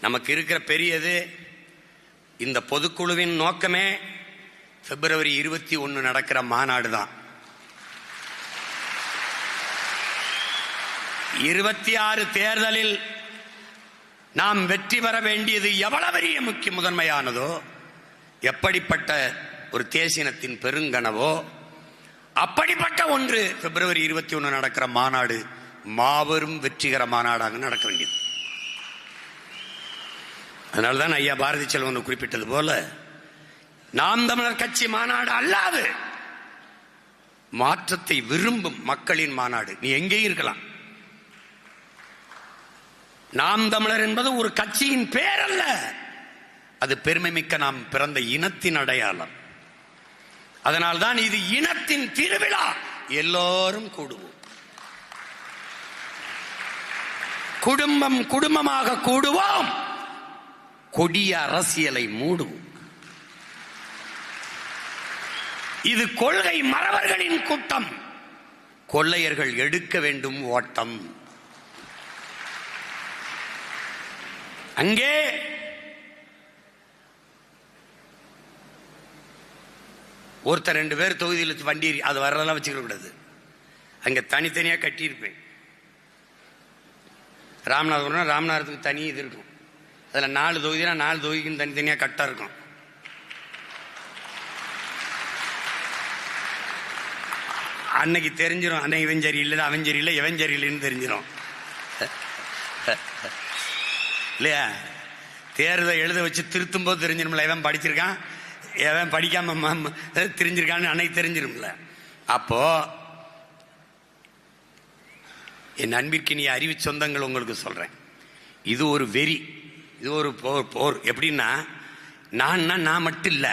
நமக்கு இருக்கிற பெரியது. இந்த பொதுக்குழுவின் நோக்கமே பிப்ரவரி இருபத்தி ஒன்று நடக்கிற மாநாடு தான். இருபத்தி ஆறு தேர்தலில் நாம் வெற்றி பெற வேண்டியது எவ்வளவு பெரிய முக்கிய முதன்மையானதோ எப்படிப்பட்ட ஒரு தேசினத்தின் பெருங்கனவோ அப்படிப்பட்ட ஒன்று பிப்ரவரி இருபத்தி ஒன்று நடக்கிற மாநாடு மாபெரும் வெற்றிகர மாநாடாக நடக்க வேண்டியது. அதனால்தான் ஐயா பாரதி செல்வன் குறிப்பிட்டது போல நாம் தமிழர் கட்சி மாநாடு அல்லாது மாற்றத்தை விரும்பும் மக்களின் மாநாடு. நீ எங்கேயும் இருக்கலாம். நாம் தமிழர் என்பது ஒரு கட்சியின் பேர் அல்ல அது பெருமை மிக்க நாம் பிறந்த இனத்தின் அடையாளம். அதனால்தான் இது இனத்தின் திருவிழா. எல்லோரும் கூடுவோம். குடும்பம் குடும்பமாக கூடுவோம். கொடிய அரசியலை மூடுவோம். இது கொள்கை மறவர்களின் கூட்டம். கொள்ளையர்கள் எடுக்க வேண்டும் ஓட்டம். அங்கே ஒருத்தர் ரெண்டு பேர் தொகுதியில் வண்டி அது வர்றதெல்லாம் வச்சுக்க கூடாது. அங்கே தனித்தனியாக கட்டியிருப்பேன். ராமநாதபுரம் ராமநாதத்துக்கு தனி இது இருக்கும். அதில் நாலு தொகுதினா நாலு தொகுதிக்கும் தனித்தனியாக கட்டாக இருக்கும். அன்னைக்கு தெரிஞ்சிடும் அன்னைக்கு இவன் சரி இல்லை அவன் சரி இல்லை இவன் சரி இல்லைன்னு தெரிஞ்சிடும் இல்லையா? தேர்தல் எழுத வச்சு திருத்தும் போது தெரிஞ்சிடும்ல எவன் படிச்சிருக்கான். எவன் படிக்காம தெரிஞ்சிருக்கான்னு அன்னைக்கு தெரிஞ்சிரும்ல. அப்போ என் அன்பிற்கினிய அறிவு சொந்தங்கள் உங்களுக்கு சொல்றேன். இது ஒரு வெறி. இது ஒரு போர் போர். எப்படின்னா நான்னா நான் மட்டும் இல்லை.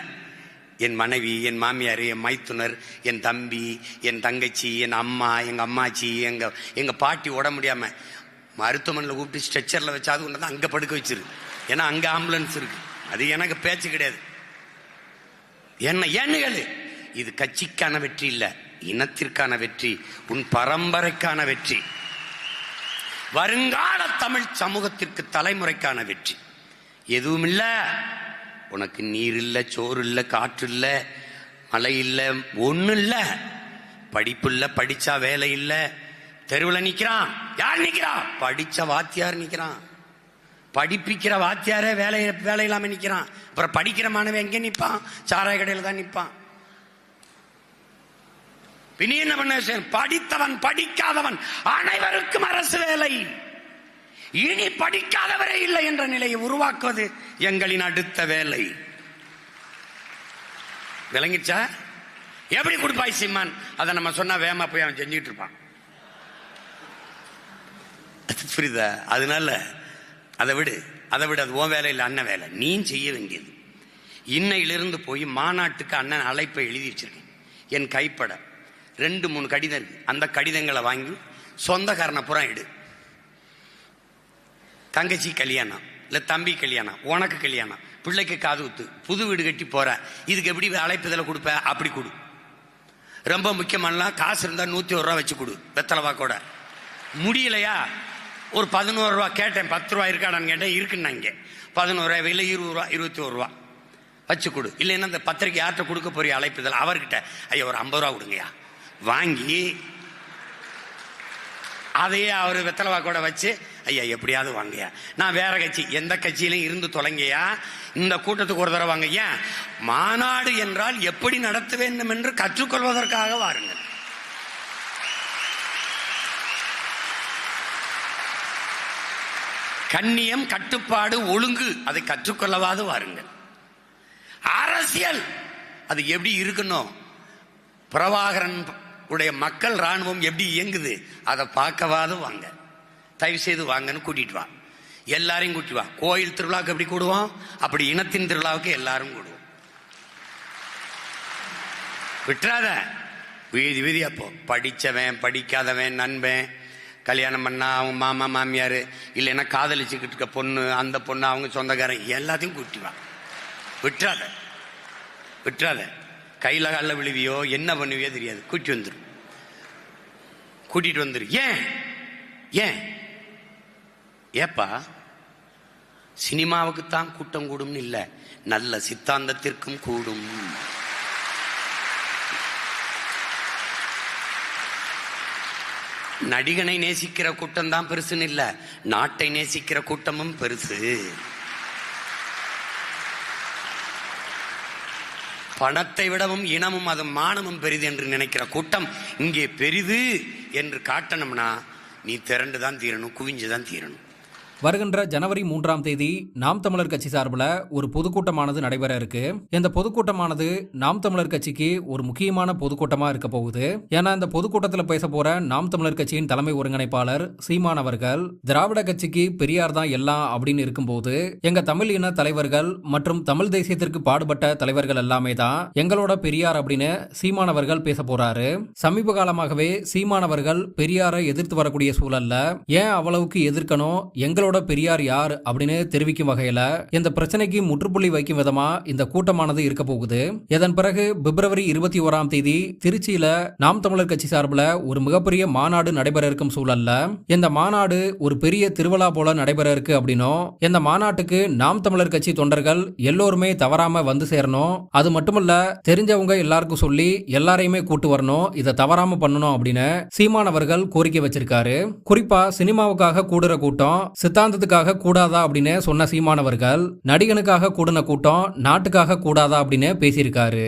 என் மனைவி என் மாமியார் என் மைத்துனர் என் தம்பி என் தங்கச்சி என் அம்மா எங்கள் அம்மாச்சி எங்கள் எங்கள் பாட்டி உட முடியாமல் மருத்துவமனையில் கூப்பிட்டு ஸ்ட்ரெச்சரில் வச்சாது ஒன்று தான் அங்கே படுக்க வச்சிருக்கு ஏன்னா அங்கே ஆம்புலன்ஸ் இருக்கு. அது எனக்கு பேச்சு கிடையாது. என்ன ஏன்னு கேளு. இது கட்சிக்கான வெற்றி இல்லை. இனத்திற்கான வெற்றி. உன் பரம்பரைக்கான வெற்றி. வருங்கால தமிழ் சமூகத்திற்கு தலைமுறைக்கான வெற்றி. எதுவும் இல்ல உனக்கு நீர் இல்ல சோறு இல்ல காற்று இல்ல மழை இல்ல ஒண்ணு இல்ல படிப்பு இல்ல படிச்சா வேலை இல்ல தெருவில் நிக்கிறான். யார் நிக்கிறான்? படிச்ச வாத்தியார் நிக்கிறான். படிப்பிக்கிற வாத்தியாரே வேலை வேலை இல்லாம நிக்கிறான். அப்புறம் படிக்கிற மாணவன் எங்க நிப்பான்? சாராய கடையில தான் நிப்பான். பின்னி என்ன பண்ண படித்தவன் படிக்காதவன். அனைவருக்கும் அரசு வேலை. இனி படிக்காதவரே இல்லை என்ற நிலையை உருவாக்குவது எங்களின் அடுத்த வேலை. விளங்கிச்சா எப்படி கொடுப்பாய் சிம்மான்? அதை நம்ம சொன்னா வேமா போய் அவன் செஞ்சுட்டு இருப்பான். புரியுதா? அதனால அதை விடு. அதை விட. அது உன் வேலை இல்லை அண்ணன் வேலை. நீ செய்ய வேண்டியது. இன்னையிலிருந்து போய் மாநாட்டுக்கு அண்ணன் அழைப்பை எழுதி வச்சிருக்கேன். என் கைப்பட. ரெண்டு மூணு கடிதம் இருக்கு. அந்த கடிதங்களை வாங்கி சொந்தக்காரனை புறம் எடு. தங்கச்சி கல்யாணம் இல்ல தம்பி கல்யாணம் உனக்கு கல்யாணம் பிள்ளைக்கு காது குத்து புது வீடு கட்டி போற இதுக்கு எப்படி அழைப்புதல கொடுப்ப அப்படி கொடு. ரொம்ப முக்கியமானலாம் காசு இருந்தா நூத்தி ஒரு ரூபா வச்சு கொடு வெத்தலவா கூட. முடியலையா? ஒரு பதினோரு ரூபா கேட்டேன் பத்து ரூபா இருக்காடான்னு கேட்டேன் இருக்குன்னாங்க பதினோரு ரூபா இல்லை இருபது ரூபா இருபத்தி ஒரு ரூபா வச்சு கொடு. இல்லைன்னா இந்த பத்திரிக்கை யார்கிட்ட கொடுக்க போறிய அழைப்புதல் அவர்கிட்ட. ஐயா ஒரு ஐம்பது ரூபா கொடுங்கய்யா. வாங்கி அதையே அவர் வெத்தலவா கூட வச்சு ஐயா எப்படியாவது வாங்கய்யா. நான் வேற கட்சி. எந்த கட்சியிலையும் இருந்து தொலைங்கயா இந்த கூட்டத்துக்கு ஒரு தடவை வாங்க ஏன் மாநாடு என்றால் எப்படி நடத்த வேண்டும் என்று கற்றுக்கொள்வதற்காக வாருங்கள். கண்ணியம் கட்டுப்பாடு ஒழுங்கு அதை கற்றுக்கொள்ளவாது வாருங்கள். அரசியல் அது எப்படி இருக்கணும்? பிரபாகரன் உடைய மக்கள் ராணுவம் எப்படி இயங்குது அதை பார்க்கவாது வாங்க. தயவு செய்து வாங்கன்னு கூட்டிட்டு வா. எல்லாரையும் கூட்டி வா. கோயில் திருவிழாவுக்கு எப்படி கூடுவோம்? அப்படி இனத்தின் திருவிழாவுக்கு எல்லாரும் கூடுவோம். விட்டுறாத. வீதி வீதி அப்போ. படிச்சவன் படிக்காதவன் நண்பன். கல்யாணம் பண்ணா அவங்க மாமா மாமியார். இல்லைன்னா காதலிச்சுக்கிட்டு இருக்க பொண்ணு அந்த பொண்ணு அவங்க சொந்தக்காரன். எல்லாத்தையும் கூட்டி வா. விட்டுறாத. விட்டுறாத. கையில் காலில் விழுவியோ என்ன பண்ணுவியோ தெரியாது. கூட்டி வந்துரு. கூட்டிட்டு வந்துரு. ஏன்? ஏன்? ஏப்பா சினிமாவுக்குத்தான் கூட்டம் கூடும்னு இல்லை. நல்ல சித்தாந்தத்திற்கும் கூடும். நடிகனை நேசிக்கிற கூட்டம் தான் பெருசுன்னு இல்லை. நாட்டை நேசிக்கிற கூட்டமும் பெருசு. பணத்தை விடவும் இனமும் அது மானமும் பெரிது என்று நினைக்கிற கூட்டம் இங்கே பெரிது என்று காட்டணும்னா நீ திரண்டு தான் தீரணும் குவிஞ்சு தான் தீரணும். வருகின்ற ஜனவரி மூன்றாம் தேதி நாம் தமிழர் கட்சி சார்பில் ஒரு பொதுக்கூட்டமானது நடைபெற இருக்கு. இந்த பொதுக்கூட்டமானது நாம் தமிழர் கட்சிக்கு ஒரு முக்கியமான பொதுக்கூட்டமா இருக்க போகுது. ஏன்னா இந்த பொதுக்கூட்டத்தில் பேச போற நாம் தமிழர் கட்சியின் தலைமை ஒருங்கிணைப்பாளர் சீமான் அவர்கள் திராவிட கட்சிக்கு பெரியார் தான் எல்லாம் அப்படின்னு இருக்கும்போது எங்க தமிழ் இன தலைவர்கள் மற்றும் தமிழ் தேசியத்திற்கு பாடுபட்ட தலைவர்கள் எல்லாமே தான் எங்களோட பெரியார் அப்படின்னு சீமான் அவர்கள் பேச போறாரு. சமீப காலமாகவே சீமான் அவர்கள் பெரியாரை எதிர்த்து வரக்கூடிய சூழல்ல ஏன் அவ்வளவுக்கு எதிர்க்கணும்? எங்களோட பெரியார் யார் அப்படின்னு தெரிவிக்கும் வகையில இந்த பிரச்சனைக்கு முற்றுப்புள்ளி வைக்கும் விதமா இந்த கூட்டமானது இருக்க போகுது. இதன் பிறகு பிப்ரவரி இருபத்தி ஓராம் தேதி திருச்சியில நாம் தமிழர் கட்சி சார்பில் ஒரு மிகப்பெரிய மாநாடு நடைபெற இருக்கும் சூழல்ல. இந்த மாநாடு ஒரு பெரிய திருவிழா போல நடைபெற இருக்கு அப்படின்னும் இந்த மாநாட்டுக்கு நாம் தமிழர் கட்சி தொண்டர்கள் எல்லோருமே தவறாம வந்து சேரணும் அது மட்டுமல்ல தெரிஞ்சவங்க எல்லாருக்கும் சொல்லி எல்லாரையுமே கூட்டு வரணும் இதை தவறாம பண்ணணும் அப்படின்னு சீமான் அவர்கள் கோரிக்கை வச்சிருக்காரு. குறிப்பா சினிமாவுக்காக கூடுற கூட்டம் சித்தாந்தத்துக்காக கூடாதா அப்படின்னு சொன்ன சீமானவர்கள் நடிகனுக்காக கூடின கூட்டம் நாட்டுக்காக கூடாதா அப்படின்னு பேசியிருக்காரு.